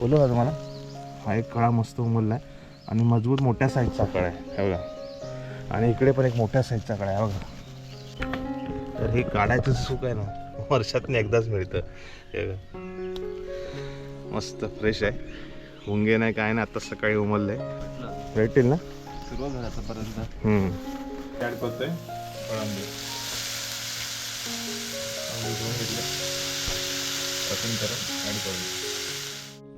बोलू का तुम्हाला? हा एक कळा मस्त उमलला आहे. आणि मजबूत मोठ्या साईजचा कळा आहे. हे बघा. आणि इकडे पण एक मोठ्या साईजचा कळा आहे. बघा. तर हे काढायचं सुख आहे ना. वर्षातून एकदाच मिळतं. हे बघा. मस्त फ्रेश आहे. मुंगे नाही काय नाही. आता सकाळी उमललंय. भेटेल ना? सुरुवात झाली आतापर्यंत. ऍड करतोय. कोळंबी कटिंग करून ऍड करून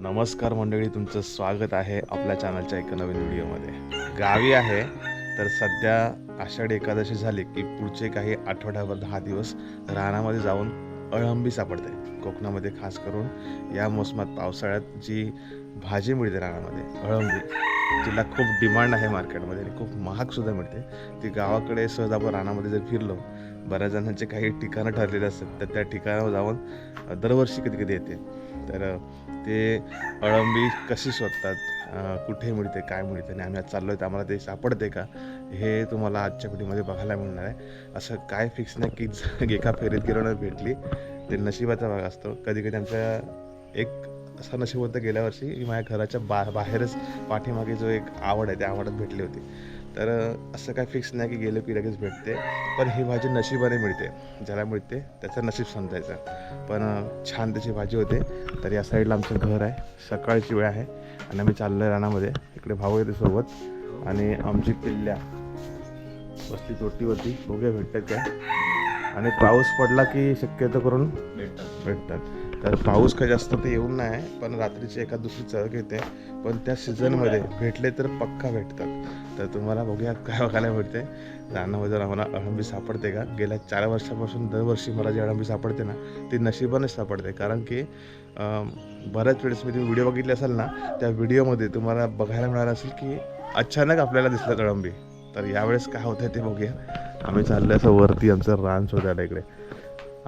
नमस्कार मंडळी तुमचं स्वागत आहे आपल्या चॅनलच्या एका नवीन व्हिडिओमध्ये गावी आहे तर सध्या आषाढी एकादशी झाली की पुढचे काही आठवड्याभर दहा दिवस रानामध्ये जाऊन अळंबी सापडते. कोकणामध्ये खास करून या मोसमात पावसाळ्यात जी भाजी मिळते रानामध्ये अळंबी तिला खूप डिमांड आहे मार्केटमध्ये आणि खूप महागसुद्धा मिळते. ती गावाकडे सहज आपण रानामध्ये जर फिरलो बऱ्याच जणांचे काही ठिकाणं ठरलेले असतात तर त्या ठिकाणावर जाऊन दरवर्षी कधी कधी येते. तर ते अळंबी कशी शोधतात कुठे मिळते काय मिळते आणि आम्ही आज चाललो आहे तर आम्हाला ते सापडते का हे तुम्हाला आजच्या व्हिडिओमध्ये बघायला मिळणार आहे. असं काय फिक्स नाही की एका फेरीत गेलो ना भेटली. ते नशिबाचा भाग असतो. कधी कधी आमच्या एक असा नशीब होतं गेल्या वर्षी माझ्या घराच्या बा बाहेरच पाठीमागे जो एक आवड आहे त्या आवडात भेटली होती. तर असं काय फिक्स नाही की गेलो की लगेच भेटते. पण ही भाजी नशिबाने मिळते. ज्याला मिळते त्याचं नशीब समजायचं. पण छान त्याची भाजी होते. तर या साईडला आमचं घर आहे. सकाळची वेळ आहे. आणि आम्ही चाललो आहे रानामध्ये. इकडे भाऊ येते सोबत. आणि आमची पिल्ल्या. बसली तोटीवरती बघूया भेटतात काय. आणि पाऊस पडला की शक्यतो करून भेटतात. भेटतात. तर पाऊस काही जास्त तर येऊन नाही. पण रात्रीची एका दुसरी चळक येते पण त्या सीझनमध्ये भेटले तर पक्का भेटतात. तर तुम्हाला बघूया काय बघायला मिळते. रानामध्ये जर आम्हाला अळंबी सापडते का? गेल्या चार वर्षापासून दरवर्षी मला जी अळंबी सापडते ना ती नशिबानेच सापडते. कारण की बऱ्याच वेळेस मी तुम्ही व्हिडिओ बघितले असाल ना त्या व्हिडिओमध्ये तुम्हाला बघायला मिळालं असेल की अचानक आपल्याला दिसलं अळंबी. तर यावेळेस काय होतं ते बघूया. आम्ही चाललो असं वरती आमचं रान शोधायला इकडे.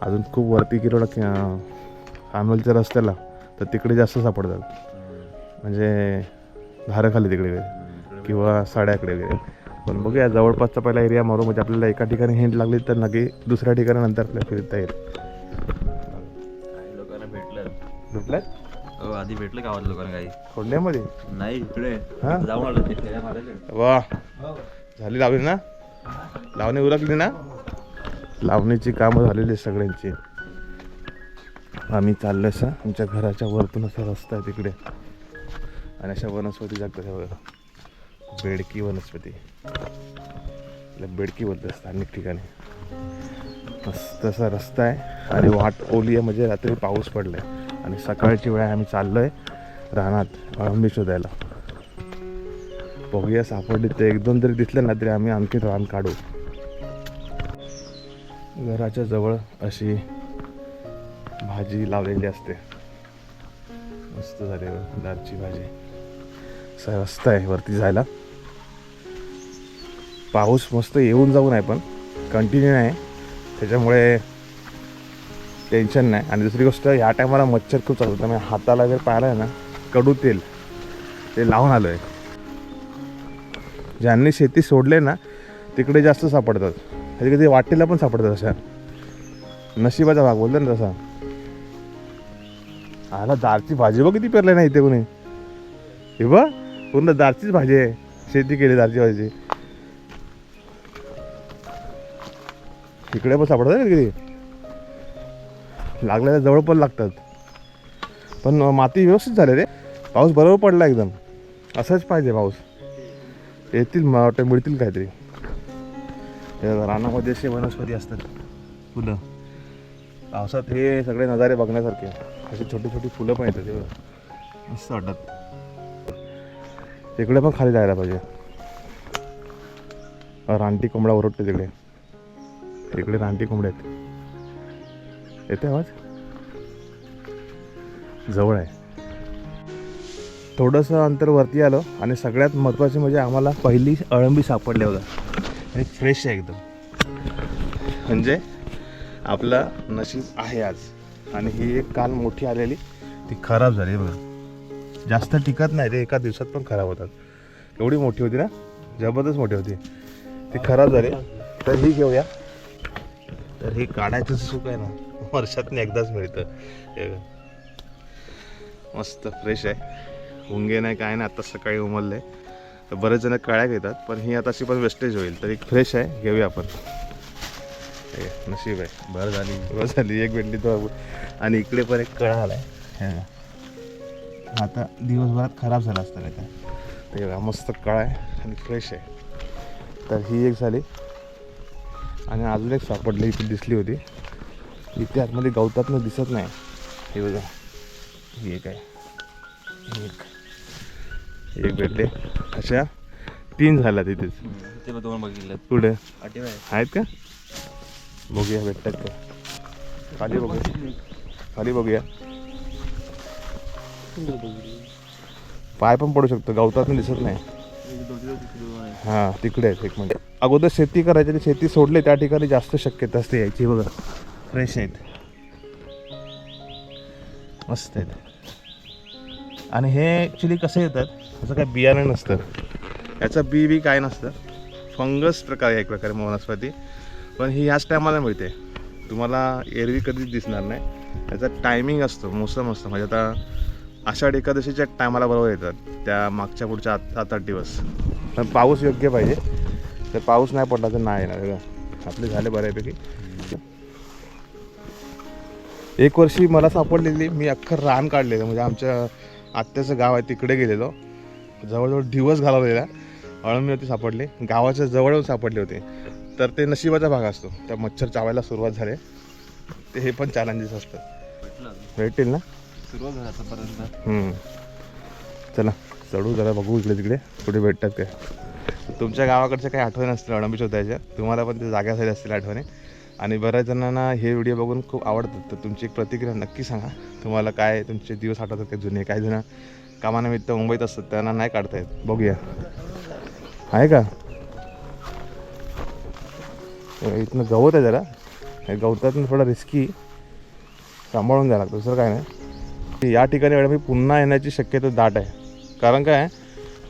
अजून खूप वरती गेलो ना की, अं, रस्त्याला तर तिकडे जास्त सापडतात. म्हणजे धाराखाली तिकडे किंवा साड्याकडे वगैरे. पण बघूया जवळपासचा पहिला एरिया मारू म्हणजे आपल्याला एका ठिकाणी हिंट लागली तर नक्की दुसऱ्या ठिकाणी नंतर आपल्याला फिरता येईल. लोकांना भेटलं. भेटलात हो आधी भेटलं गावात लोकांना काही. खोडण्यामध्ये नाही इकडे. हा? जाऊन आलो ते फेऱ्या मारायला. वा. झाली लावणी ना? लावणी उरकली ना? लावणीची कामं झालेली आहेत सगळ्यांची. आम्ही चाललो असं आमच्या घराच्या वरतून असा रस्ता आहे तिकडे. आणि अशा वनस्पती जगतात हे बघा बेडकी वनस्पती. तिला बेडकी बोलतात स्थानिक ठिकाणी. मस्त असा रस्ता आहे. आणि वाट ओली आहे म्हणजे रात्री पाऊस पडला आहे आणि सकाळची वेळ आम्ही चाललो आहे रानात अळंबी शोधायला. बघूया सापडली ते एक दोन तरी दिसले ना तरी आम्ही आणखी रान काढू. घराच्या जवळ अशी भाजी लावलेली असते. मस्त झाली दारची दालची भाजी. असा रस्ता आहे वरती जायला. पाऊस मस्त येऊन जाऊन आहे पण कंटिन्यू नाही. त्याच्यामुळे टेन्शन नाही. आणि दुसरी गोष्ट या टायमाला मच्छर खूप चालू त्यामुळे हाताला जर पाहिलं आहे ना कडू तेल ते लावून आलो आहे ज्यांनी शेती सोडले ना तिकडे जास्त सापडतात. कधी कधी वाटेला पण सापडतात अशा. नशिबाचा भाग बोलतो ना तसा. आला दारची भाजी बघ किती पेरले नाही इथे कोणी. हे बघ पूर्ण दारचीच भाजी आहे. शेती केली दारची भाजी. इकडे पण सापडत ना किती? लागलेल्या जवळ पण लागतात. पण माती व्यवस्थित झाले रे. पाऊस बरोबर पडला एकदम. असंच पाहिजे पाऊस. येतील मला वाटतं मिळतील काहीतरी. रानामध्ये असे वनस्पती असतात. फुलं. पावसात हे सगळे नजारे बघण्यासारखे. अशी छोटी छोटी फुलं पण येतात हे मस्त वाटतात. तिकडे पण खाली जायला पाहिजे. रानटी कोंबडा ओरडते तिकडे. तिकडे रानटी कोंबड्या आहेत. येते आवाज? जवळ आहे. थोडंसं अंतर वरती आलं आणि सगळ्यात महत्त्वाचे म्हणजे आम्हाला पहिली अळंबी सापडल्या होत्या आणि फ्रेश आहे एकदम. म्हणजे आपलं नशीब आहे आज. आणि ही एक काल मोठी आलेली ती खराब झाली बघा. जास्त टिकत नाही ते एका दिवसात पण खराब होतात. एवढी मोठी होती ना? जबरदस्त मोठी होती. ती खराब झाली. तर ही घेऊया. तर हे काढायचं सुख आहे ना. वर्षातून एकदाच मिळतं. मस्त फ्रेश आहे. मुंगे नाही काय नाही आता सकाळी उमलले तर बरेच जण कळ्या घेतात पण ही आता अशी पण वेस्टेज होईल. तर एक फ्रेश आहे घेऊया आपण. नशीब आहे. बरं झाली. बस झाली एक भेटली तर आणि इकडे पण एक कळा आलाय. हे बघा. आता दिवसभरात खराब झाला असता नाही का? तर बघा, मस्त कळा आहे आणि फ्रेश आहे. तर ही एक झाली. आणि अजून एक सापडली इथे दिसली होती. इथे आतमध्ये गवतातनं दिसत नाही. हे बघा. ही एक आहे ही एक. एक भेटले. अशा तीन झाल्या तिथेच दोन बघितलं पुढे आहेत का? बघूया भेटतात का? खाली बघूया. खाली बघूया. पाय पण पडू शकतो. गवतात दिसत नाही. हां तिकडे आहेत एक म्हणजे. अगोदर शेती करायची ती शेती सोडली त्या ठिकाणी जास्त शक्यता असते यायची बघा. फ्रेश आहेत. मस्त आहेत. आणि हे ॲक्च्युली कसं येतात? त्याचं काय बियाणं नसतं. याचं बी बी काय नसतं. फंगस प्रकार आहे एक प्रकारे वनस्पती पण ही ह्याच टायमाला मिळते. तुम्हाला एरवी कधीच दिसणार नाही. त्याचा टायमिंग असतो मोसम असतो. म्हणजे आता आषाढ एकादशीच्या टायमाला बरोबर येतात. त्या मागच्या पुढच्या सात आठ दिवस. पण पाऊस योग्य पाहिजे. तर पाऊस नाही पडला तर नाही येणार. आपले झाले बऱ्यापैकी. एक वर्षी मला सापडलेली मी अख्खं रान काढलेलं. म्हणजे आमच्या आत्याचं गाव आहे तिकडे गेलेलो. जवळजवळ दिवस घालवलेला. अळमी होती सापडली. गावाच्या जवळ सापडले होते. तर ते नशिबाचा भाग असतो. त्या मच्छर चावायला सुरुवात झाली. ते हे पण चॅलेंजेस असतात. भेटतील ना? सुरुवात झाली आतापर्यंत. हम्म. चला चढू जरा बघू इकडे तिकडे कुठे भेटतात काय तुमच्या गावाकडच्या काही आठवण असतील अडंबी शोधायच्या तुम्हाला पण ते जाग्यासाठी असतील आठवणी. आणि बऱ्याच जणांना हे व्हिडिओ बघून खूप आवडतात. तर तुमची एक प्रतिक्रिया नक्की सांगा. तुम्हाला काय तुमचे दिवस आठवतात काय जुने काही जुना? कामानिमित्त मुंबईत असतात त्यांना नाही काढता येत. बघूया. आहे का? हे इथनं गवत आहे जरा. हे गवतातून थोडं रिस्की सांभाळून द्यावं लागतं दुसरं काय नाही. या ठिकाणी मॅडम पुन्हा येण्याची शक्यता दाट आहे. कारण काय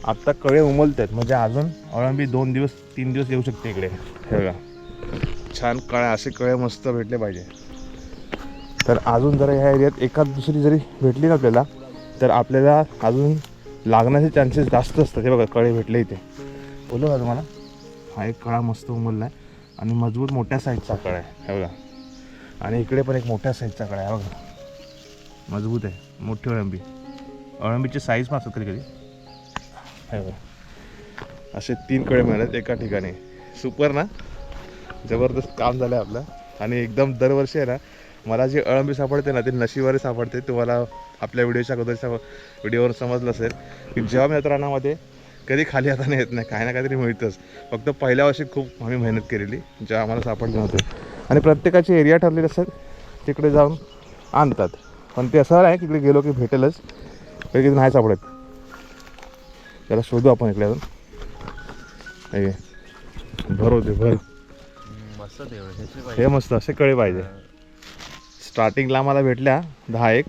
आत्ता कळे उमलत आहेत म्हणजे अजून अळंबी दोन दिवस तीन दिवस येऊ शकते इकडे. हे बघा. छान कळे असे कळे मस्त भेटले पाहिजे. तर अजून जरा ह्या एरियात एखाद दुसरी जरी भेटली ना आपल्याला तर आपल्याला अजून लागण्याचे चान्सेस जास्त असतात. हे बघा कळे भेटले इथे. बोलू का तुम्हाला? हा एक कळा मस्त उमलला आहे आणि मजबूत मोठ्या साईजचा कळा आहे. हे बघा. आणि इकडे पण एक मोठ्या साईजचा कळा आहे. बघा. मजबूत आहे. मोठी अळंबी अळंबीची साईज पण असतात कधी कधी. हे बघा असे तीन कळे मिळालेत एका ठिकाणी. सुपर ना? जबरदस्त काम झालं आहे आपलं. आणि एकदम दरवर्षी आहे ना मला जी अळंबी सापडते ना ती नशिवारी सापडते. तुम्हाला आपल्या व्हिडिओच्या अगोदरच्या व्हिडिओवर समजलं असेल की जेव्हा मी रानामध्ये कधी खाली हाताने येत नाही काही ना काहीतरी मिळतंच. फक्त पहिल्या वर्षी खूप आम्ही मेहनत केलेली जेव्हा आम्हाला सापडलं नव्हते. आणि प्रत्येकाची एरिया ठरलेली असतात तिकडे जाऊन आणतात. पण ते असं आहे की इकडे गेलो की भेटेलच. कधी कधी नाही सापडत. त्याला शोधू आपण इकडे अजून. हे भर होते भर. मस्त हे मस्त असे कळे पाहिजे. स्टार्टिंगला आम्हाला भेटल्या दहा एक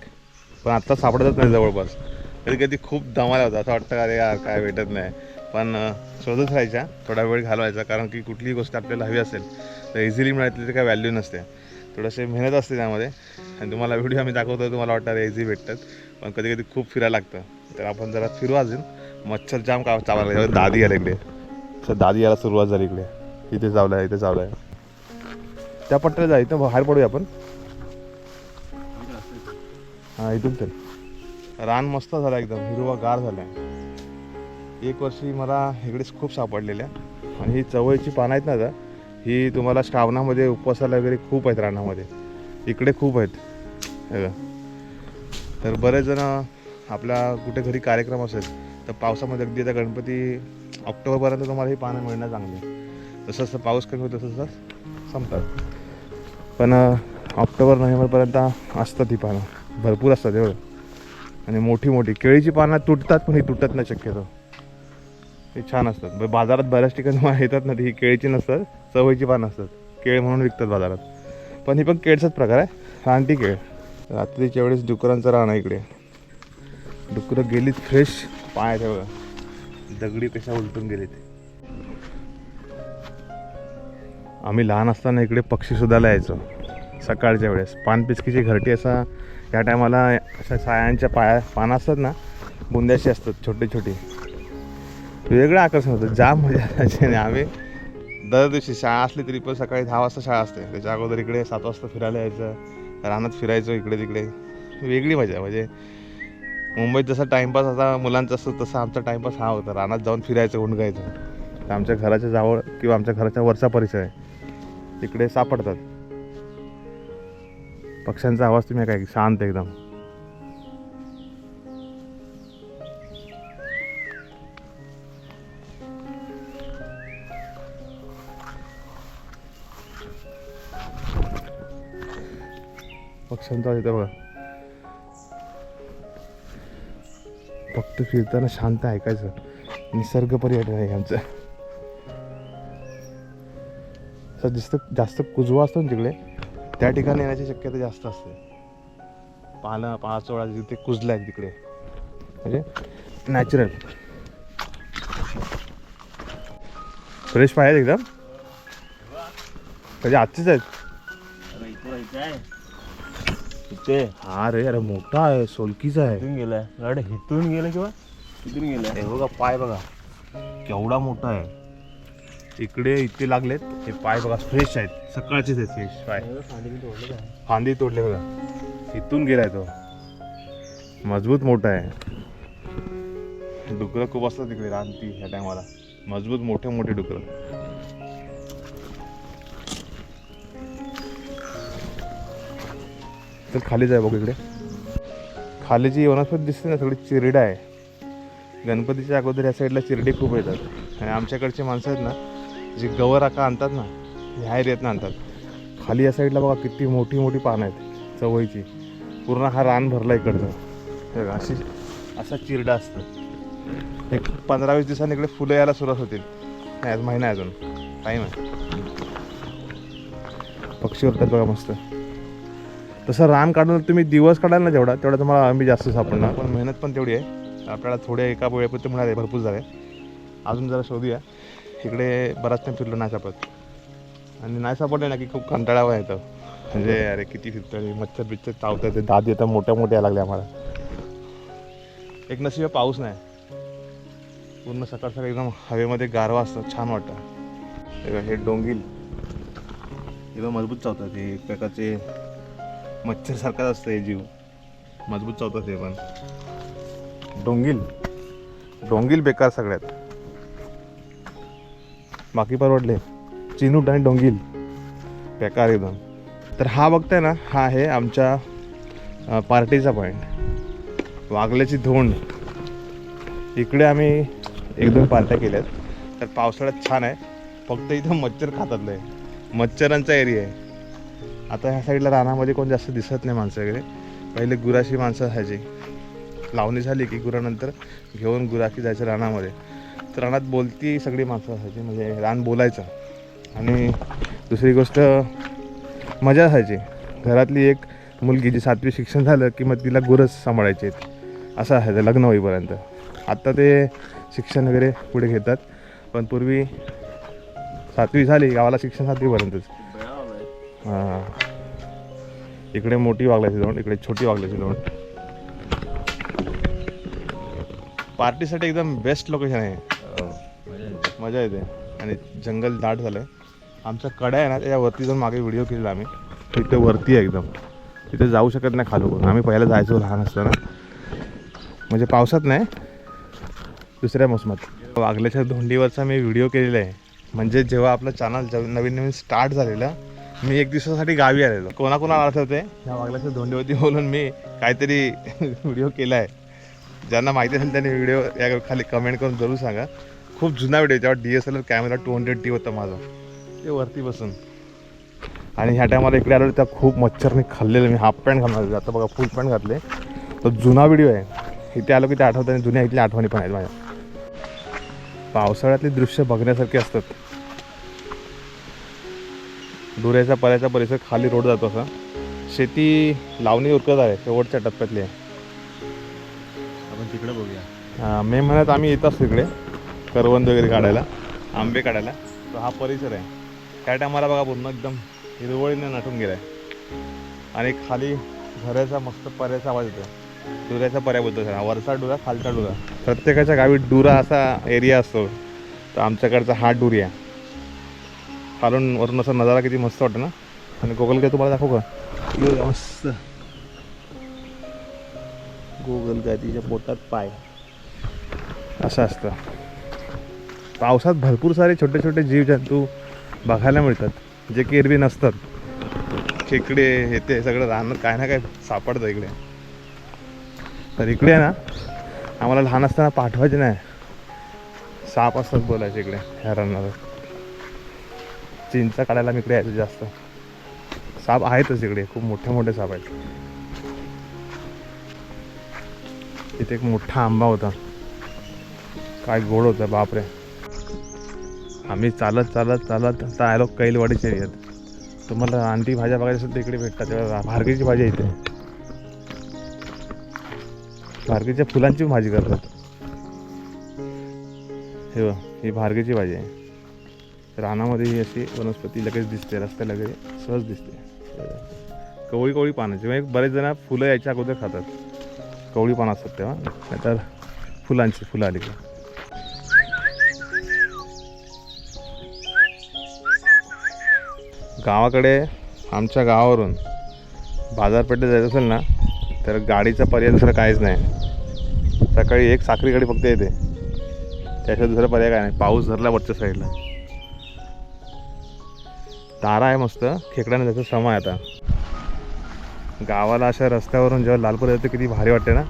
पण आत्ता सापडतच नाही जवळपास. कधी कधी खूप दमाला होता. असं वाटतं अरे यार काय भेटत नाही. पण शोधत राहायच्या. थोडा वेळ घालवायचा कारण की कुठलीही गोष्ट आपल्याला हवी असेल तर इझिली मिळाली तर काय व्हॅल्यू नसते. थोडंसे मेहनत असते त्यामध्ये. आणि तुम्हाला व्हिडिओ आम्ही दाखवतो तुम्हाला वाटतं इझी भेटतात. पण कधी कधी खूप फिरायला लागतं. तर आपण जरा फिरू अजून. मच्छर जाम का चावायला लागले. दादी आला इकडे. सर दादी यायला सुरुवात झाली इकडे. इथे चावलं आहे इथे चावलं आहे त्या पट्ट्याला जा इथं बाहेर पडूया आपण. हां इथून तर रान मस्त झाला एकदम. हिरवा गार झाला. एक वर्षी मला इकडेच खूप सापडलेल्या. आणि ही चवळीची पानं आहेत ना आता ही तुम्हाला श्रावणामध्ये उपवासाला वगैरे खूप आहेत रानामध्ये. इकडे खूप आहेत. हे तर बरेच जण आपला कुठे घरी कार्यक्रम असेल तर पावसामध्ये अगदी आता गणपती ऑक्टोबरपर्यंत तुम्हाला ही पानं मिळणं चांगली. जसं जसं पाऊस कमी होतं तसं तसं संपतात पण ऑक्टोबर नोव्हेंबरपर्यंत असतात ही पानं. भरपूर असतात एवढं आणि मोठी मोठी केळीची पानं तुटतात पण ही तुटत नाही शक्यतो. ते छान असतात. ब- बाजारात बऱ्याच ठिकाणी मा- येतात ना ती केळीची नसतात चवळीची पानं असतात. केळ म्हणून विकतात बाजारात. पण ही पण केळचाच प्रकार आहे. रानटी केळ. रात्रीच्या वेळेस डुकरांचं राहणं इकडे. डुकरं गेलीत फ्रेश पाय बघा. दगडी कशा उलटून गेलीत. आम्ही लहान असताना इकडे पक्षी सुद्धा यायचो. सकाळच्या वेळेस. पानपिचकीची घरटी असा ह्या टायमाला अशा सायांच्या पाया पानं असतात ना बुंद्याशी असतात छोटे छोटे वेगळं आकर्षण होतं. जाम मजा यायची आणि आम्ही दर दिवशी शाळा असली तरी पण सकाळी दहा वाजता शाळा असते. त्याच्या अगोदर इकडे सात वाजता फिरायला यायचं. रानात फिरायचो इकडे तिकडे. वेगळी मजा. म्हणजे मुंबईत जसा टाईमपास आता मुलांचा असतो तसा आमचा टाईमपास हा होता. रानात जाऊन फिरायचं हुंडगायचं तर आमच्या घराच्या जवळ किंवा आमच्या घराच्या वरचा परिसर आहे. तिकडे सापडतात. पक्ष्यांचा आवाज तुम्ही काय शांत एकदम. पक्ष्यांचा येते येतो बघा. फक्त फिरताना शांत ऐकायचं. निसर्ग पर्यटन आहे आमचं. सर जास्त जास्त कुजवा असतो ना तिकडे त्या ठिकाणी येण्याची शक्यता जास्त असते. पाला पाचोळा तिथे कुजलं कुजला आहे तिकडे. म्हणजे नॅचरल फ्रेश पाहिजे एकदम. म्हणजे आजचेच आहेत. इथे हा रे अरे मोठा आहे सोलकीचा आहे. इथून गेलाय. गाडी इथून गेलं किंवा? इथून गेलाय. हे बघा पाय बघा. केवढा मोठा आहे. इकडे इतके लागलेत. हे पाय बघा फ्रेश आहेत. सकाळचेच आहेत फ्रेश पाय. फांदी तोडले बघा. इथून गेलाय तो. मजबूत मोठा आहे. डुकरं खूप असतात तिकडे रानती ह्या टायमाला मजबूत मोठे मोठे डुकरं. तर खाली जाय बघ इकडे. खाली जी वनस्पती दिसते ना सगळी चिरडा आहे. गणपतीच्या अगोदर या साईडला चिरडे खूप येतात. आणि आमच्याकडचे माणसं आहेत ना जे गवर आका आणतात ना ह्या एरियातनं आणतात. खाली या साईडला बघा किती मोठी मोठी पानं आहेत चवळीची. पूर्ण हा रान भरला इकडचं. बघा, अशी असा चिरडा असतं. एक पंधरा वीस दिवसांनी इकडे फुलं यायला सुरुवात होतील. नाही आज महिना आहे अजून. टाईम आहे. पक्षी उरतात बघा मस्त. तसं रान काढून तुम्ही दिवस काढाल ना जेवढा तेवढा तुम्हाला आम्ही जास्त सापडणार. पण मेहनत पण तेवढी आहे. आपल्याला थोड्या एका वेळेपुरते मिळाले भरपूर झाले. अजून जरा शोधूया. इकडे बराच टाईम फिरलो नाही सापडत. आणि नाही सापडले ना की खूप कंटाळावा येतं. म्हणजे अरे किती फिरतोय मच्छर बिच्छर चावतात ते दात येतात मोठ्या मोठ्या लागल्या लागले आम्हाला. एक नशीब पाऊस नाही. पूर्ण सकाळ सकाळ एकदम हवेमध्ये गारवा असतो छान वाटतं. हे डोंगील. एकदम मजबूत चावतात हे एक प्रकारचे मच्छरसारखाच असतं हे जीव. मजबूत चावतात हे पण. डोंगील. डोंगील बेकार सगळ्यात. बाकी परवडले. चिनूट आणि डोंगील. बेकार एकदम. तर हा बघताय ना हा आहे आमच्या पार्टीचा पॉईंट वागल्याची धोंड. इकडे आम्ही एक दोन पार्ट्या केल्यात. तर पावसाळ्यात छान आहे. फक्त इथं मच्छर खातात लय मच्छरांचा एरिया आहे. आता ह्या साईडला रानामध्ये कोण जास्त दिसत नाही माणसं वगैरे पहिले गुराशी माणसं असायची. लावणी झाली की गुरानंतर घेऊन गुराशी जायचं रानामध्ये. तर रानात बोलती सगळी माणसं असायची म्हणजे रान बोलायचं. आणि दुसरी गोष्ट मजा असायची. घरातली एक मुलगी जी सातवी शिक्षण झालं की मग तिला गुरस सांभाळायचे. असं असायचं लग्न होईपर्यंत. आत्ता ते शिक्षण वगैरे पुढे घेतात. पण पूर्वी सातवी झाली गावाला शिक्षण सातवीपर्यंतच. हां. इकडे मोठी वागल्याची दोन इकडे छोटी वागल्याची दोन पार्टीसाठी एकदम बेस्ट लोकेशन आहे. मजा येते. आणि जंगल दाट झालं आहे आमचा कडा आहे ना त्याच्यावरती जाऊन मागे व्हिडिओ केलेला आम्ही. तिथे वरती आहे एकदम. तिथे जाऊ शकत नाही खालून. आम्ही पहिला जायचो लहान असताना. म्हणजे पावसात नाही दुसऱ्या मोसमात. वागल्याच्या धोंडीवरचा मी व्हिडिओ केलेला आहे. म्हणजे जेव्हा आपलं चॅनल नवीन नवीन स्टार्ट झालेलं मी एक दिवसासाठी गावी आलेलो. कोणाकोणाला आठवते ह्या वागल्याच्या धोंडीवरती बोलून मी काहीतरी व्हिडिओ केला आहे ज्यांना माहिती असेल त्यांनी व्हिडिओ या खाली कमेंट करून जरूर सांगा. खूप जुना व्हिडिओ जेव्हा D S L R camera two hundred D होता माझा. ते वरती बसून. आणि ह्या टायमाला इकडे आलो त्या खूप मच्छरने खाल्लेलं मी. हाफ पॅन्ट घालणार. आता बघा फुल पॅन्ट घातले. तो जुना व्हिडिओ आहे. इथे आलो की ते आठवतं आणि जुन्या इथल्या आठवणी पण आहेत माझ्या. पावसाळ्यातली दृश्य बघण्यासारखी असतात. डोऱ्याचा पर्याचा परिसर खाली रोड जातो असा. शेती लावणी उरकत आहे शेवटच्या टप्प्यातली आहे. आपण तिकडे बघूया. हा, मे महिन्यात आम्ही येत असतो इकडे करवंद वगैरे काढायला आंबे काढायला. तर हा परिसर आहे. त्या टायमाला बघा पूर्ण एकदम हिरवळीने नटून गेला आहे आणि खाली झऱ्याचा मस्त पर्याचा आवाज येतो डुऱ्याचा पर्याय बोलतो सर वरचा डुरा खालचा डुरा. प्रत्येकाच्या गावी डुरा असा एरिया असतो. तर आमच्याकडचा हा डुरिया खालून वरून असा नजारा किती मस्त वाटतं ना. आणि गोगल काय तुम्हाला दाखवू का? यो, मस्त. गोगल काय तिच्या पोटात पाय. असं असतं. पावसात भरपूर सारे छोटे छोटे जीवजंतू बघायला मिळतात. जे की एरवी नसतात. खेकडे हे ते सगळं राहणं काय ना काय सापडतं इकडे. तर इकडे ना आम्हाला लहान असताना पाठवायचे नाही. साप असतात बोलायचे इकडे ह्या चिंचा काढायला मी इकडे यायचं जास्त. साप आहेतच इकडे खूप मोठे मोठे साप आहेत. इथे एक मोठा आंबा होता. काय गोड होता बापरे. आम्ही चालत चालत चालत आता आलो कैलवाडीच्या एरियात तुम्हाला आणखी भाज्या बघायच्या सुद्धा इकडे भेटतात तेव्हा भारगीची भाजी इथे. भारगीच्या फुलांची भाजी करतात. हे ही भारगीची भाजी आहे. रानामध्ये ही अशी वनस्पती लगेच दिसते रस्त्याला लगेच सहज दिसते. कवळी कवळी पानाची म्हणजे बरेच जण फुलं यायच्या अगोदर खातात. कवळी पानं असतात तेव्हा. नाहीतर फुलांची फुलं आली गावाकडे आमच्या गावावरून बाजारपेठेत जायचं असेल ना तर गाडीचा पर्याय दुसरा काहीच नाही. सकाळी एक साखरी गाडी फक्त येते. त्याच्यात दुसरा पर्याय काय नाही. पाऊस धरला वरच्या साईडला तारा आहे मस्त. खेकड्याने त्याचा समा आहे आता. गावाला अशा रस्त्यावरून जेव्हा लालपूर येतो किती भारी वाटते ना?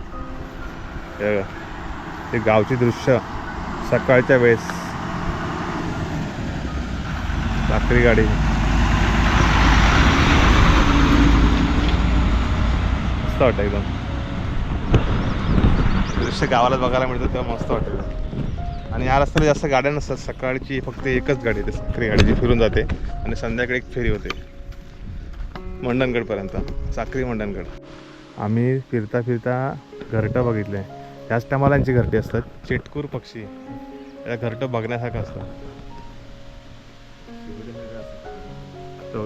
ते गावचे दृश्य सकाळच्या वेळेस. रात्री गाडी. मस्त वाटतं एकदम. दृश्य गावाला बघायला मिळतं तेव्हा मस्त वाटतं. आणि या रस्त्याला जास्त गाड्या नसतात. सकाळची फक्त एकच गाडी येते साखरी गाडी जी फिरून जाते आणि संध्याकाळी एक फेरी होते. मंडणगडपर्यंत. साखरी मंडणगड. आम्ही फिरता फिरता घरटं बघितली. आहे त्याच टमालांची घरटी असतात. चिटकूर पक्षी. या घरटं बघण्यासारखं असतं.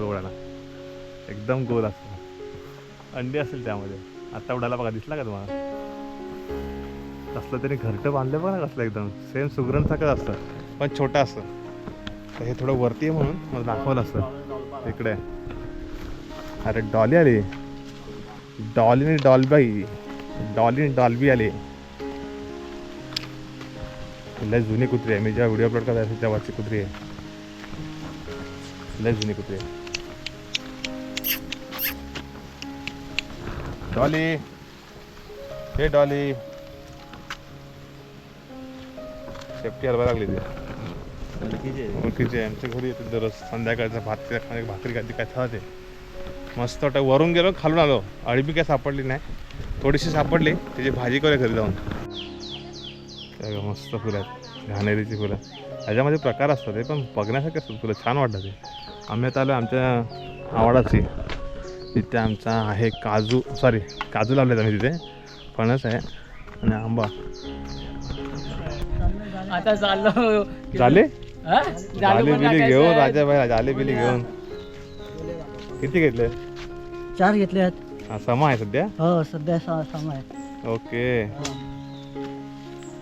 उडाला एकदम गोल असतो. अंडी असेल त्यामध्ये. आत्ता उडाला बघा दिसला का तुम्हाला? कसलं तरी घरटं बांधलं बघा कसलं एकदम. सेम सुगरणसारखंच असतं. पण छोटं असतं. तर हे थोडं वरती आहे म्हणून मला दाखवलं असतं. इकडे. अरे डॉली आली. डॉलीने डॉलबाई. डॉलीने डॉल्बी आली. लय जुनी कुत्री आहे. मी जेव्हा व्हिडिओ अपलोड करायचं तेव्हाची कुत्री आहे. लय जुनी कुत्री आहे. डॉली. हे डॉली. शेपटी हलवा लागली ती ओळखीची आमच्या घरी येते दररोज. संध्याकाळचा भात खाणे भाकरी खाती काय थाते मस्त वाटतं. वरून गेलो खालून आलो. अळबी काय सापडली नाही. थोडीशी सापडली. त्याची भाजी करूया घरी जाऊन. त्या मस्त फुलं आहेत. घाणेरीची फुलं. ह्याच्यामध्ये प्रकार असतात ते पण बघण्यासारखे असतात फुलं. छान वाटतात ते. आम्ही आता आलो आमच्या आवडाची. तिथे आमचा आहे काजू. सॉरी काजू लावलेत आम्ही तिथे. फणस आहे आणि आंबा. आता चाललो झाले? हा? जाले पण बिली टाकायचं घेऊन आहे. राजा भाई जाले बिली घेऊन. किती घेतले? चार घेतले आहेत. हा समा आहे सध्या? हो सध्या सा सामा आहे. ओके.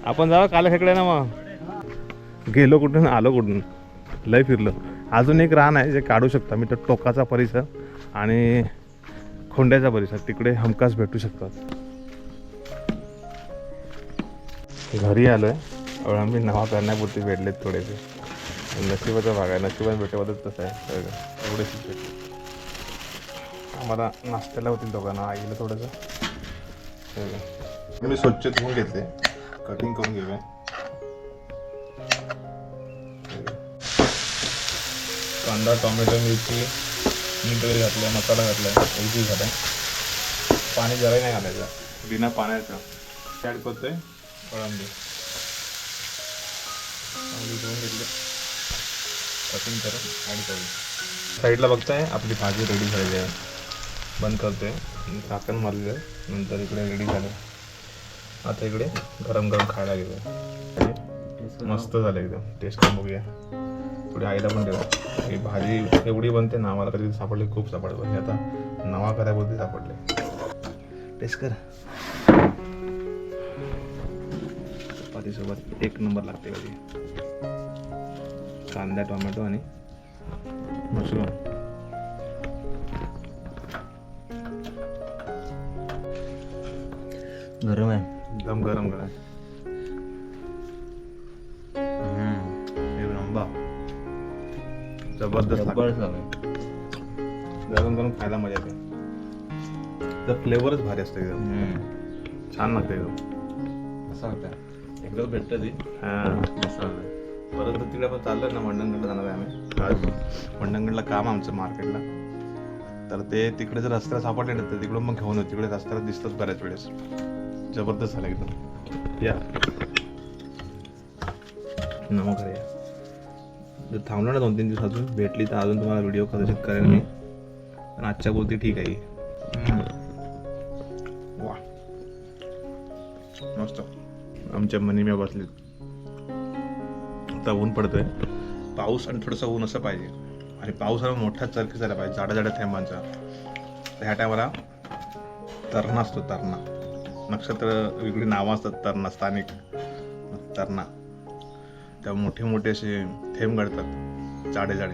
आपण जाऊ काला खेकडे ना मग. गेलो कुठून आलो कुठून? लय फिरलो. अजून एक रान आहे जे काढू शकता मी तर टोकाचा परिसर आणि खोंड्याचा परिसर तिकडे हमखास भेटू शकतात. घरी आलो आहे आम्ही नावा करण्यापुरती भेटलेत थोडेसे नशिबाचा भाग आहे नशिबात भेटेबद्दल तसं आहे सगळं एवढेच भेटले आम्हाला नाश्त्याला होतील दोघांना आईला थोडंसं हे। मी स्वच्छ धुवून घेते कटिंग करून घेऊया कांदा टोमॅटो मिरची मीठ वगैरे घातलं मसाला घातला इझी झाला पाणी जरा नाही घालायचं बिना पाण्याचं ॲड करतोय कोळंबी चांगली धुवून घेतले. कटिंग करून ॲड करू साईडला बघताय आपली भाजी रेडी झालेली आहे. बंद करतोय. आणि झाकण मारलेलं आहे. नंतर इकडे रेडी झालं. आता इकडे गरम गरम खायला गेलो मस्त झालं एकदम. टेस्ट करून बघूया. थोडी आईला पण ठेवा ही भाजी एवढी बनते ना आम्हाला कधी सापडली खूप सापडली. म्हणजे आता नवा करायबद्दल सापडले. टेस्ट कर. चपातीसोबत एक नंबर लागते कधी. कांदा टोमॅटो आणि मशरूम गरम आहे. एकदम गरम गरम. नंबर जबरदस्त लागतं. गरम गरम खायला मजा येते. तर फ्लेवरच भारी असतं एकदम. छान लागतं एकदम. असं वाटतं एकदाच भेटतं ती. हां. मस्त वाटतं परत तिकडे पण चाललं ना मंडणगडला जाणार आहे आम्ही. आज मंडणगडला काम आमचं मार्केटला. तर ते तिकडे जर रस्त्याला सापडले ना तर तिकडून मग घेऊन तिकडे रस्त्याला दिसतात बऱ्याच वेळेस. जबरदस्त झालं एकदम. या. नमक या. जर थांबलो ना दोन तीन दिवस अजून. भेटली तर अजून तुम्हाला व्हिडिओ कदाचित करेन मी. पण आजच्या बोलती ठीक आहे. वा मस्त. आमच्या मनी मी बसले आता ऊन पडतोय. पाऊस आणि थोडंसं ऊन असं पाहिजे. आणि पाऊस हा मोठा चरखी झाला पाहिजे जाड्या जाड्या थेंबांचा. तर ह्या टायमाला तरणा असतो तरणा. नक्षत्र वेगळी नावं असतात तरणा स्थानिक. तरणा. त्या मोठे मोठे असे थेंब गळतात जाडे जाडे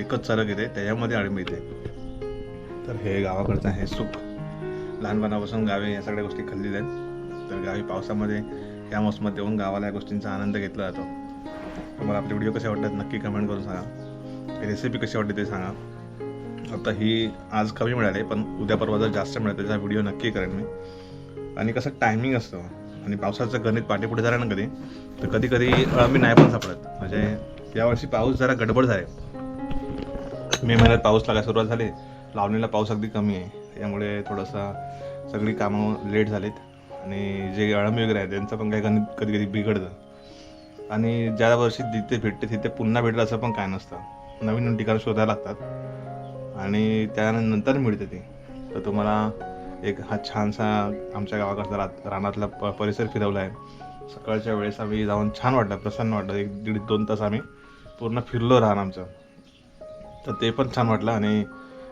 एकच चरक येते त्याच्यामध्ये आळी मिळते तर हे गावाकडचं हे सुख. लहानपणापासून गावी या सगळ्या गोष्टी खाल्लेल्या आहेत. तर गावी पावसामध्ये या मोसमात येऊन गावाला या गोष्टींचा आनंद घेतला जातो. तुम्हाला आपले व्हिडिओ कसे वाटतात नक्की कमेंट करून सांगा. रेसिपी कशी वाटते ते सांगा. आता ही आज कमी मिळाली पण उद्या परवा जर जास्त मिळालं त्याचा व्हिडिओ नक्की करेन मी. आणि कसं टायमिंग असतं. आणि पावसाचं गणित पाठीपुढे झालं ना कधी तर कधी कधी मी नाही पण सापडत. म्हणजे यावर्षी पाऊस जरा गडबड झाले. मे महिन्यात पाऊस लागायला सुरुवात झाली. लावणीला पाऊस अगदी कमी आहे. त्यामुळे थोडंसं सगळी कामं लेट झालीत. आणि जे अळंबी वगैरे आहे त्यांचं पण काही गणित कधी कधी बिघडतं. आणि ज्या वर्षी जिथे भेटते तिथे पुन्हा भेटलं असं पण काय नसतं. नवीन ठिकाणं शोधायला लागतात. आणि त्यानंतर मिळते ती. तर तुम्हाला एक हा छानसा आमच्या गावाकडचा रा रानातला प परिसर फिरवला आहे सकाळच्या वेळेस आम्ही जाऊन छान वाटलं प्रसन्न वाटलं. एक दीड दोन तास आम्ही पूर्ण फिरलो रान आमचं. तर ते पण छान वाटलं आणि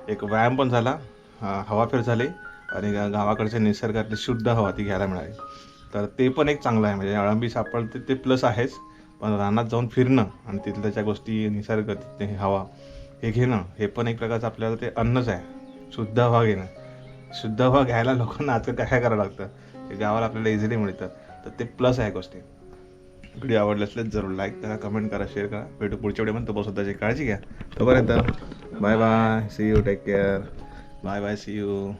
एक व्यायाम पण झाला. हवाफेर झाली आणि गावाकडच्या निसर्गातली शुद्ध हवा ती घ्यायला मिळाली. तर ते पण एक चांगलं आहे. म्हणजे अळंबी सापडते ते प्लस आहेच. रानात जाऊन फिरणं आणि तिथल्या त्या गोष्टी निसर्ग तिथे हवा हे घेणं हे पण एक प्रकारचं आपल्याला ते अन्नच आहे. शुद्ध हवा घेणं. शुद्ध हवा घ्यायला लोकांना आजकाल काय काय करावं लागतं? ते गावाला आपल्याला इझिली मिळतं. तर ते प्लस आहे गोष्टी. व्हिडिओ आवडले असले जरूर लाईक करा कमेंट करा शेअर करा. भेटू पुढच्या व्हिडिओ तो स्वतःची काळजी घ्या. तोपर्यंत bye bye see you take care bye bye see you